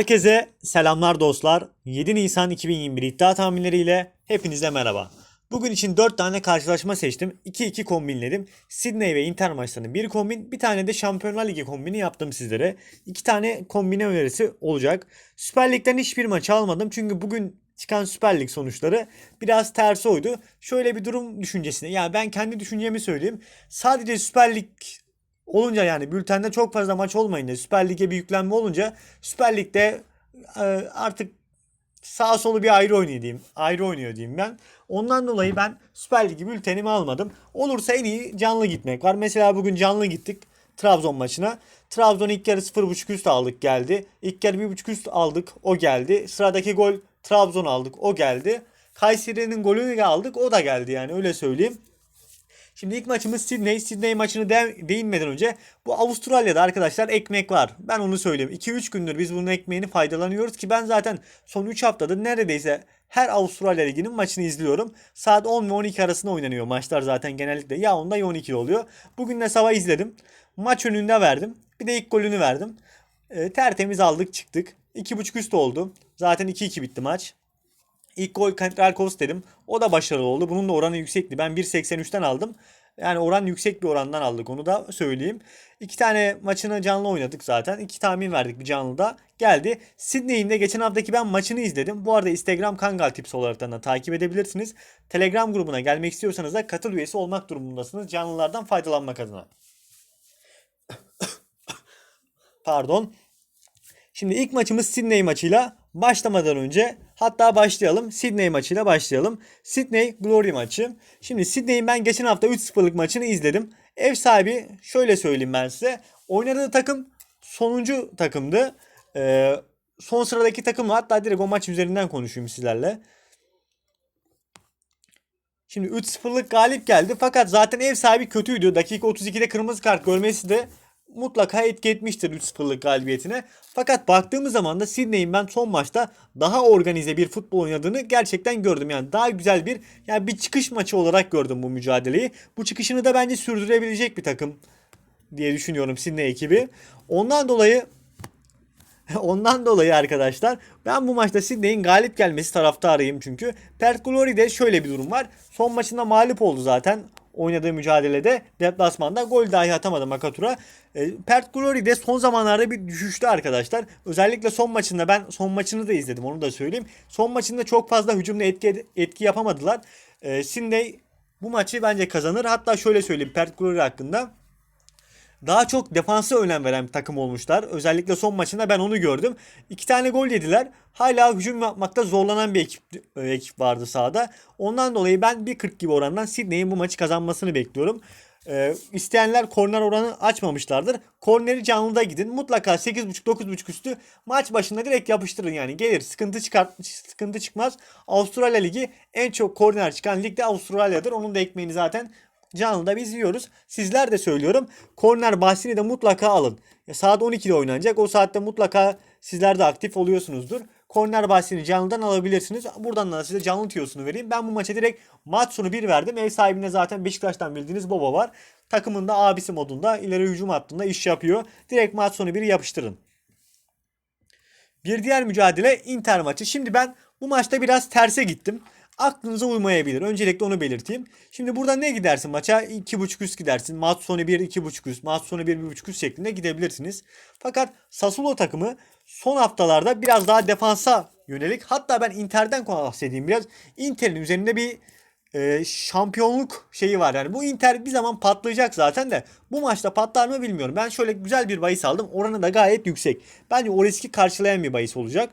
Herkese selamlar dostlar. 7 Nisan 2021 iddia tahminleriyle hepinize merhaba. Bugün için 4 tane karşılaşma seçtim. 2-2 kombinledim. Sydney ve Inter maçlarının bir kombin, bir tane de Şampiyonlar Ligi kombini yaptım sizlere. 2 tane kombine önerisi olacak. Süper Lig'den hiçbir maçı almadım. Çünkü bugün çıkan Süper Lig sonuçları biraz tersi oydu. Şöyle bir durum düşüncesine. Yani ben kendi düşüncemi söyleyeyim. Sadece Süper Lig olunca yani bültende çok fazla maç olmayınca Süper Lig'e bir yüklenme olunca Süper Lig'de e, artık sağ solu bir ayrı oynuyor diyeyim. Ayrı oynuyor diyeyim ben. Ondan dolayı ben Süper Ligi bültenimi almadım. Olursa en iyi canlı gitmek var. Mesela bugün canlı gittik Trabzon maçına. Trabzon ilk yarı 0.5 üst aldık geldi. İlk yarı 1.5 üst aldık o geldi. Sıradaki gol Trabzon aldık o geldi. Kayseri'nin golünü aldık o da geldi yani öyle söyleyeyim. Şimdi ilk maçımız Sydney. Sydney maçını de değinmeden önce bu Avustralya'da arkadaşlar ekmek var. Ben onu söyleyeyim. 2-3 gündür biz bunun ekmeğini faydalanıyoruz ki ben zaten son 3 haftadır neredeyse her Avustralya Ligi'nin maçını izliyorum. Saat 10 ve 12 arasında oynanıyor maçlar zaten genellikle. Ya 10'da ya 12'de oluyor. Bugün de sabah izledim. Maç önünde verdim. Bir de ilk golünü verdim. E, tertemiz aldık çıktık. 2.5 üst oldu. Zaten 2-2 bitti maç. İlk gol Kantralkos dedim. O da başarılı oldu. Bunun da oranı yüksekti. Ben 1.83'ten aldım. Yani oran yüksek bir orandan aldık onu da söyleyeyim. İki tane maçını canlı oynadık zaten. İki tahmin verdik bir canlıda. Geldi. Sydney'in de geçen haftaki ben maçını izledim. Bu arada Instagram Kangal Tips olarak da takip edebilirsiniz. Telegram grubuna gelmek istiyorsanız da katıl üyesi olmak durumundasınız. Canlılardan faydalanmak adına. Pardon. Şimdi ilk maçımız Sydney maçıyla başlamadan önce hatta başlayalım. Sydney maçıyla başlayalım. Sydney Glory maçı. Şimdi Sydney'in ben geçen hafta 3-0'lık maçını izledim. Ev sahibi şöyle söyleyeyim ben size. Oynadığı takım sonuncu takımdı. Ee, son sıradaki takımla hatta direkt o maç üzerinden konuşayım sizlerle. Şimdi 3-0'lık galip geldi fakat zaten ev sahibi kötüydü. Dakika 32'de kırmızı kart görmesi de mutlaka etki etmiştir 3-0'lık galibiyetine. Fakat baktığımız zaman da Sydney'in ben son maçta daha organize bir futbol oynadığını gerçekten gördüm. Yani daha güzel bir yani bir çıkış maçı olarak gördüm bu mücadeleyi. Bu çıkışını da bence sürdürebilecek bir takım diye düşünüyorum Sydney ekibi. Ondan dolayı Ondan dolayı arkadaşlar ben bu maçta Sydney'in galip gelmesi taraftarıyım çünkü. Perth Glory'de şöyle bir durum var. Son maçında mağlup oldu zaten oynadığı mücadelede deplasmanda gol dahi atamadı Makatura. E, Perth Glory'de son zamanlarda bir düşüştü arkadaşlar. Özellikle son maçında ben son maçını da izledim onu da söyleyeyim. Son maçında çok fazla hücumda etki, etki yapamadılar. E, Sydney bu maçı bence kazanır. Hatta şöyle söyleyeyim Perth Glory hakkında daha çok defansa önem veren bir takım olmuşlar. Özellikle son maçında ben onu gördüm. İki tane gol yediler. Hala hücum yapmakta zorlanan bir ekip, e, ekip vardı sahada. Ondan dolayı ben 1.40 gibi orandan Sydney'in bu maçı kazanmasını bekliyorum. Ee, isteyenler korner oranı açmamışlardır. Korneri canlıda gidin. Mutlaka 8.5-9.5 üstü maç başında direkt yapıştırın yani. Gelir sıkıntı çıkart sıkıntı çıkmaz. Avustralya Ligi en çok korner çıkan lig de Avustralya'dır. Onun da ekmeğini zaten canlıda biz yiyoruz. Sizler de söylüyorum. Korner bahsini de mutlaka alın. Saat 12'de oynanacak. O saatte mutlaka sizler de aktif oluyorsunuzdur. Korner bahsini canlıdan alabilirsiniz. Buradan da size canlı tiyosunu vereyim. Ben bu maça direkt maç sonu 1 verdim. Ev sahibine zaten Beşiktaş'tan bildiğiniz Baba var. Takımında abisi modunda ileri hücum hattında iş yapıyor. Direkt maç sonu 1'i yapıştırın. Bir diğer mücadele Inter maçı. Şimdi ben bu maçta biraz terse gittim aklınıza uymayabilir. Öncelikle onu belirteyim. Şimdi burada ne gidersin maça? 2.5 üst gidersin. Maç sonu 1 2.5 üst, maç sonu 1 1.5 üst şeklinde gidebilirsiniz. Fakat Sassuolo takımı son haftalarda biraz daha defansa yönelik. Hatta ben Inter'den bahsedeyim biraz. Inter'in üzerinde bir e, şampiyonluk şeyi var. Yani bu Inter bir zaman patlayacak zaten de bu maçta patlar mı bilmiyorum. Ben şöyle güzel bir bahis aldım. Oranı da gayet yüksek. Bence o riski karşılayan bir bahis olacak.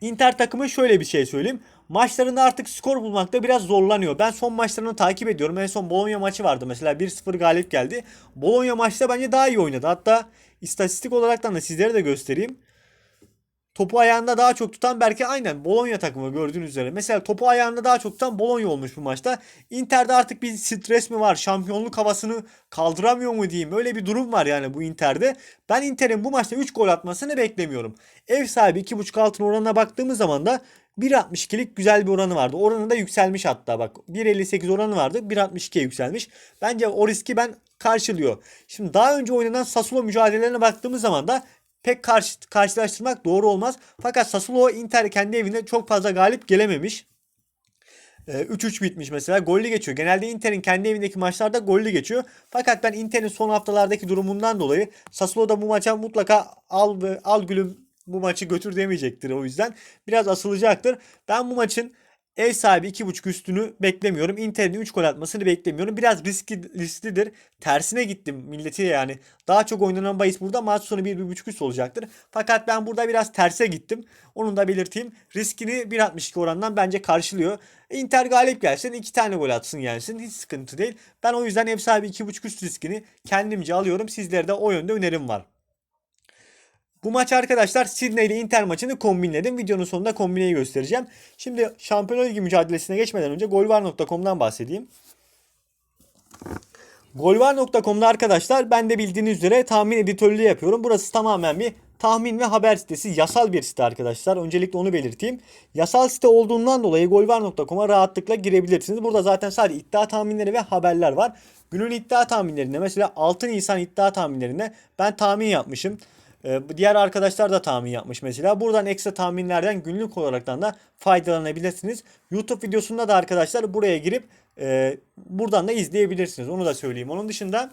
Inter takımı şöyle bir şey söyleyeyim maçlarında artık skor bulmakta biraz zorlanıyor. Ben son maçlarını takip ediyorum. En son Bologna maçı vardı mesela 1-0 galip geldi. Bologna maçta bence daha iyi oynadı. Hatta istatistik olarak da sizlere de göstereyim. Topu ayağında daha çok tutan belki aynen Bologna takımı gördüğünüz üzere. Mesela topu ayağında daha çok tutan Bologna olmuş bu maçta. Inter'de artık bir stres mi var? Şampiyonluk havasını kaldıramıyor mu diyeyim. Öyle bir durum var yani bu Inter'de. Ben Inter'in bu maçta 3 gol atmasını beklemiyorum. Ev sahibi 2.5 altın oranına baktığımız zaman da 1.62'lik güzel bir oranı vardı. Oranı da yükselmiş hatta bak. 1.58 oranı vardı. 1.62'ye yükselmiş. Bence o riski ben karşılıyor. Şimdi daha önce oynanan Sassuolo mücadelelerine baktığımız zaman da pek karşı, karşılaştırmak doğru olmaz. Fakat Sassuolo Inter kendi evinde çok fazla galip gelememiş. Ee, 3-3 bitmiş mesela. Gollü geçiyor. Genelde Inter'in kendi evindeki maçlarda gollü geçiyor. Fakat ben Inter'in son haftalardaki durumundan dolayı Sassuolo da bu maça mutlaka al, al gülüm bu maçı götür demeyecektir o yüzden. Biraz asılacaktır. Ben bu maçın ev sahibi 2.5 üstünü beklemiyorum. Inter'in 3 gol atmasını beklemiyorum. Biraz riskli, risklidir. Tersine gittim milleti yani. Daha çok oynanan bahis burada maç sonu 1-1.5 üst olacaktır. Fakat ben burada biraz terse gittim. Onu da belirteyim. Riskini 1.62 orandan bence karşılıyor. Inter galip gelsin 2 tane gol atsın gelsin. Hiç sıkıntı değil. Ben o yüzden ev sahibi 2.5 üst riskini kendimce alıyorum. Sizlere de o yönde önerim var. Bu maç arkadaşlar Sydney ile Inter maçını kombinledim. Videonun sonunda kombineyi göstereceğim. Şimdi Şampiyonlar Ligi mücadelesine geçmeden önce golvar.com'dan bahsedeyim. Golvar.com'da arkadaşlar ben de bildiğiniz üzere tahmin editörlüğü yapıyorum. Burası tamamen bir tahmin ve haber sitesi. Yasal bir site arkadaşlar. Öncelikle onu belirteyim. Yasal site olduğundan dolayı golvar.com'a rahatlıkla girebilirsiniz. Burada zaten sadece iddia tahminleri ve haberler var. Günün iddia tahminlerinde mesela 6 Nisan iddia tahminlerinde ben tahmin yapmışım. Ee, diğer arkadaşlar da tahmin yapmış mesela. Buradan ekstra tahminlerden günlük olaraktan da faydalanabilirsiniz. YouTube videosunda da arkadaşlar buraya girip e, buradan da izleyebilirsiniz. Onu da söyleyeyim. Onun dışında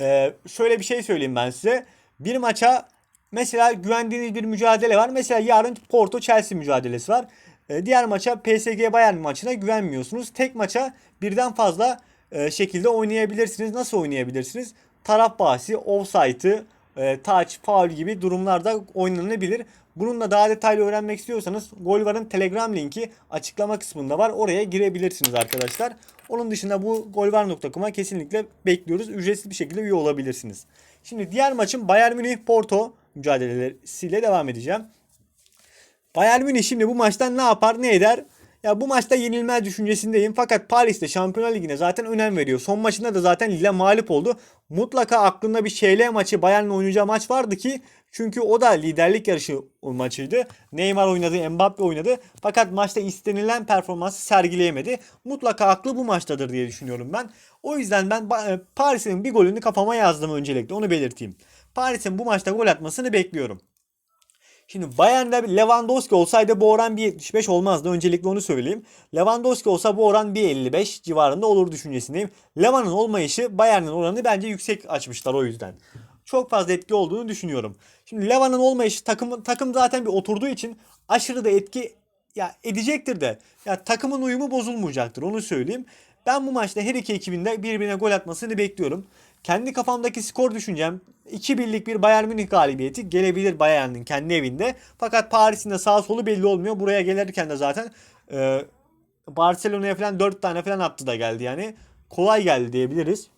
e, şöyle bir şey söyleyeyim ben size. Bir maça mesela güvendiğiniz bir mücadele var. Mesela yarın Porto Chelsea mücadelesi var. E, diğer maça PSG Bayern maçına güvenmiyorsunuz. Tek maça birden fazla e, şekilde oynayabilirsiniz. Nasıl oynayabilirsiniz? Taraf bahsi, offside'ı, e, touch, foul gibi durumlarda oynanabilir. Bununla daha detaylı öğrenmek istiyorsanız Golvar'ın Telegram linki açıklama kısmında var. Oraya girebilirsiniz arkadaşlar. Onun dışında bu golvar.com'a kesinlikle bekliyoruz. Ücretsiz bir şekilde üye olabilirsiniz. Şimdi diğer maçın Bayern Münih Porto mücadelesiyle devam edeceğim. Bayern Münih şimdi bu maçtan ne yapar ne eder? Ya bu maçta yenilmez düşüncesindeyim. Fakat Paris'te Şampiyonlar Ligi'ne zaten önem veriyor. Son maçında da zaten Lille mağlup oldu. Mutlaka aklında bir şeyle maçı Bayern'le oynayacağı maç vardı ki çünkü o da liderlik yarışı maçıydı. Neymar oynadı, Mbappe oynadı. Fakat maçta istenilen performansı sergileyemedi. Mutlaka aklı bu maçtadır diye düşünüyorum ben. O yüzden ben Paris'in bir golünü kafama yazdım öncelikle. Onu belirteyim. Paris'in bu maçta gol atmasını bekliyorum. Şimdi Bayern'de Lewandowski olsaydı bu oran 1.75 olmazdı. Öncelikle onu söyleyeyim. Lewandowski olsa bu oran 1.55 civarında olur düşüncesindeyim. Levan'ın olmayışı Bayern'in oranını bence yüksek açmışlar o yüzden. Çok fazla etki olduğunu düşünüyorum. Şimdi Levan'ın olmayışı takım takım zaten bir oturduğu için aşırı da etki ya edecektir de. Ya takımın uyumu bozulmayacaktır onu söyleyeyim. Ben bu maçta her iki ekibinde birbirine gol atmasını bekliyorum. Kendi kafamdaki skor düşüncem 2 birlik bir Bayern Münih galibiyeti gelebilir Bayern'in kendi evinde. Fakat Paris'in de sağ solu belli olmuyor. Buraya gelirken de zaten e, Barcelona'ya falan 4 tane falan attı da geldi yani. Kolay geldi diyebiliriz.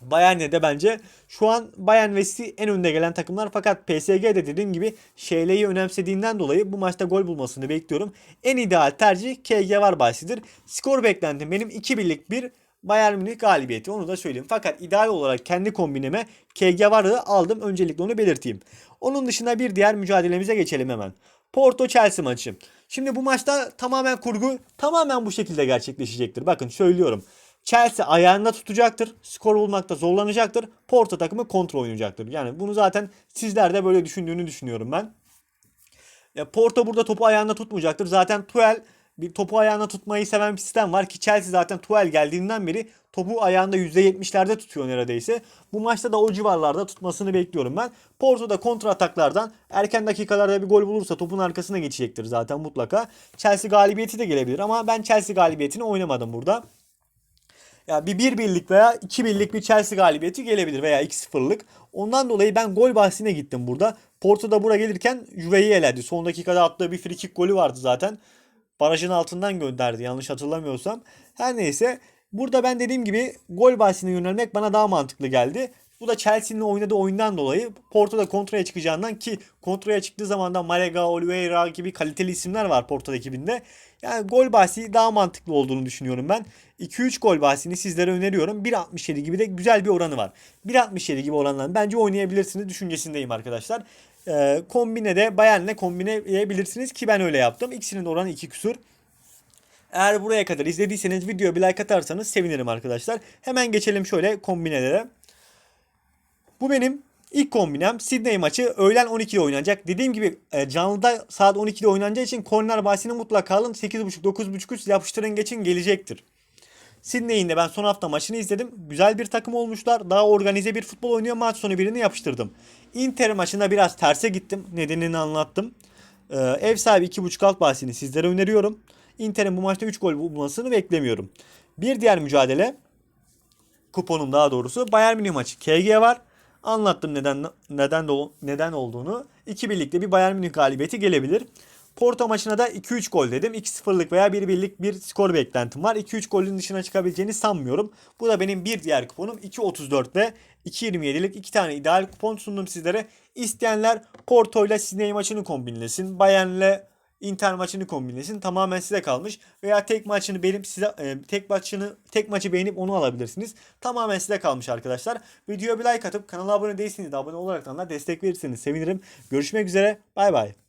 Bayern'e de bence şu an Bayern ve en önde gelen takımlar fakat PSG de dediğim gibi Şeyle'yi önemsediğinden dolayı bu maçta gol bulmasını bekliyorum. En ideal tercih KG var bahsidir. Skor beklentim benim 2 birlik bir Bayern Münih galibiyeti onu da söyleyeyim. Fakat ideal olarak kendi kombineme KG varı aldım. Öncelikle onu belirteyim. Onun dışında bir diğer mücadelemize geçelim hemen. Porto Chelsea maçı. Şimdi bu maçta tamamen kurgu tamamen bu şekilde gerçekleşecektir. Bakın söylüyorum. Chelsea ayağında tutacaktır. Skor bulmakta zorlanacaktır. Porto takımı kontrol oynayacaktır. Yani bunu zaten sizler de böyle düşündüğünü düşünüyorum ben. Porto burada topu ayağında tutmayacaktır. Zaten Tuel bir topu ayağına tutmayı seven bir sistem var ki Chelsea zaten Tuel geldiğinden beri topu ayağında %70'lerde tutuyor neredeyse. Bu maçta da o civarlarda tutmasını bekliyorum ben. Porto da kontra ataklardan erken dakikalarda bir gol bulursa topun arkasına geçecektir zaten mutlaka. Chelsea galibiyeti de gelebilir ama ben Chelsea galibiyetini oynamadım burada. Ya bir 1 birlik veya 2 birlik bir Chelsea galibiyeti gelebilir veya 2-0'lık. Ondan dolayı ben gol bahsine gittim burada. Porto da buraya gelirken Juve'yi eledi. Son dakikada attığı bir frikik golü vardı zaten. Barajın altından gönderdi yanlış hatırlamıyorsam. Her neyse burada ben dediğim gibi gol bahsine yönelmek bana daha mantıklı geldi. Bu da Chelsea'nin oynadığı oyundan dolayı Porto'da kontraya çıkacağından ki kontraya çıktığı zaman da Malega, Oliveira gibi kaliteli isimler var Porto ekibinde. Yani gol bahsi daha mantıklı olduğunu düşünüyorum ben. 2-3 gol bahsini sizlere öneriyorum. 1.67 gibi de güzel bir oranı var. 1.67 gibi oranla bence oynayabilirsiniz düşüncesindeyim arkadaşlar. Ee, kombine de Bayern'le kombineleyebilirsiniz ki ben öyle yaptım. İkisinin oranı 2 küsur. Eğer buraya kadar izlediyseniz videoya bir like atarsanız sevinirim arkadaşlar. Hemen geçelim şöyle kombinelere. Bu benim İlk kombinem Sydney maçı öğlen 12'de oynanacak. Dediğim gibi e, canlıda saat 12'de oynanacağı için korner bahsini mutlaka alın. 8.30-9.30 üst yapıştırın geçin gelecektir. Sydney'in de ben son hafta maçını izledim. Güzel bir takım olmuşlar. Daha organize bir futbol oynuyor. Maç sonu birini yapıştırdım. Inter maçında biraz terse gittim. Nedenini anlattım. Ee, ev sahibi 2.5 alt bahsini sizlere öneriyorum. Inter'in bu maçta 3 gol bulmasını beklemiyorum. Bir diğer mücadele kuponum daha doğrusu Bayern Münih maçı. KG var. Anlattım neden neden de, neden olduğunu. İki birlikte bir Bayern Münih galibiyeti gelebilir. Porto maçına da 2-3 gol dedim. 2-0'lık veya 1-1'lik bir skor beklentim var. 2-3 golün dışına çıkabileceğini sanmıyorum. Bu da benim bir diğer kuponum. 2.34 ve 2.27'lik iki tane ideal kupon sundum sizlere. İsteyenler Porto ile Sydney maçını kombinlesin. Bayern'le Inter maçını kombinlesin. Tamamen size kalmış. Veya tek maçını beğenip size e, tek maçını tek maçı beğenip onu alabilirsiniz. Tamamen size kalmış arkadaşlar. Videoya bir like atıp kanala abone değilseniz de abone olaraktan da destek verirseniz sevinirim. Görüşmek üzere. Bay bay.